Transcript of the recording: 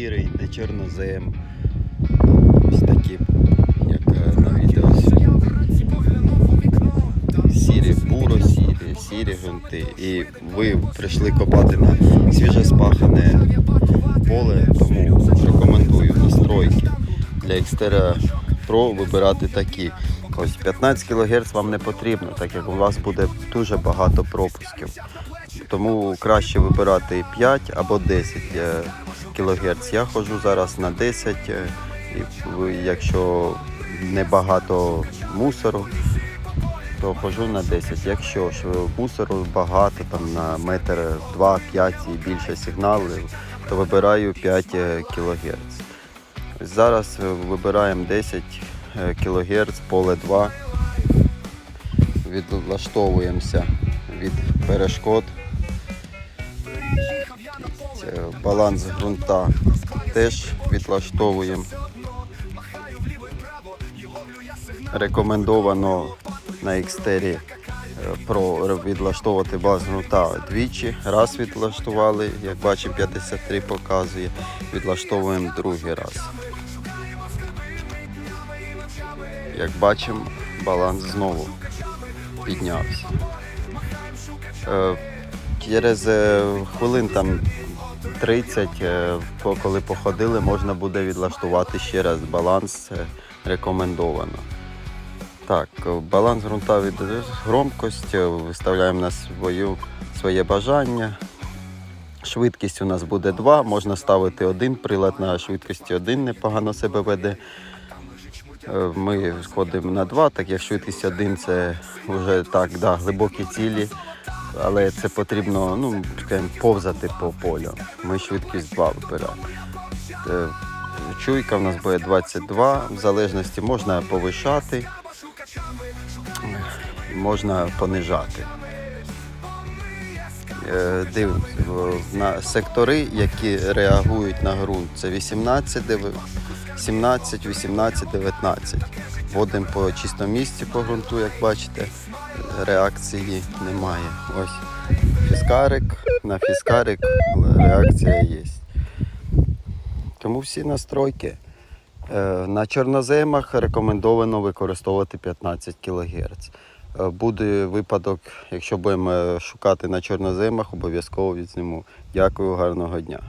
сірий, не чорнозем. Ось такі, як е, на відео. Сірі, буро сірі, сірі ґрунти. І ви прийшли копати на свіжеспахане поле, тому рекомендую настройки для Xterra Pro вибирати такі. Ось 15 кГц вам не потрібно, так як у вас буде дуже багато пропусків. Тому краще вибирати 5 або 10 кГц. Я ходжу зараз на 10, е, якщо небагато мусору, то ходжу на 10. Якщо ж мусору багато, там на метр 2-5 і більше сигналів, то вибираю 5 кГц. Зараз е, вибираємо 10 кГц, поле 2. Відлаштовуємося від перешкод. Баланс ґрунта теж відлаштовуємо. Рекомендовано на Xterra Pro відлаштовувати баланс ґрунта двічі. Раз відлаштували, як бачимо, 53 показує. Відлаштовуємо другий раз. Як бачимо, баланс знову піднявся. Е, Через е, хвилин там 30, е, коли походили, можна буде відлаштувати ще раз баланс е, рекомендовано. Так, баланс ґрунта від громкость, е, виставляємо на свою, своє бажання. Швидкість у нас буде 2, можна ставити один прилад на швидкості 1, непогано себе веде. Ми сходимо на 2, так як швидкість 1 це вже так, да, глибокі цілі, але це потрібно ну, повзати по полю. Ми швидкість 2 вибираємо. Е, Чуйка в нас буде 22, в залежності можна повишати, можна понижати. Е, Дивимося, на сектори, які реагують на ґрунт, це 18, 17, 18, 19. Вводимо по чистому місці по ґрунту, як бачите, реакції немає. Ось фіскарик, на фіскарик реакція є. Тому всі настройки. Е, На чорноземах рекомендовано використовувати 15 кГц. Е, Буде випадок, якщо будемо шукати на чорноземах, обов'язково відзніму. Дякую, гарного дня.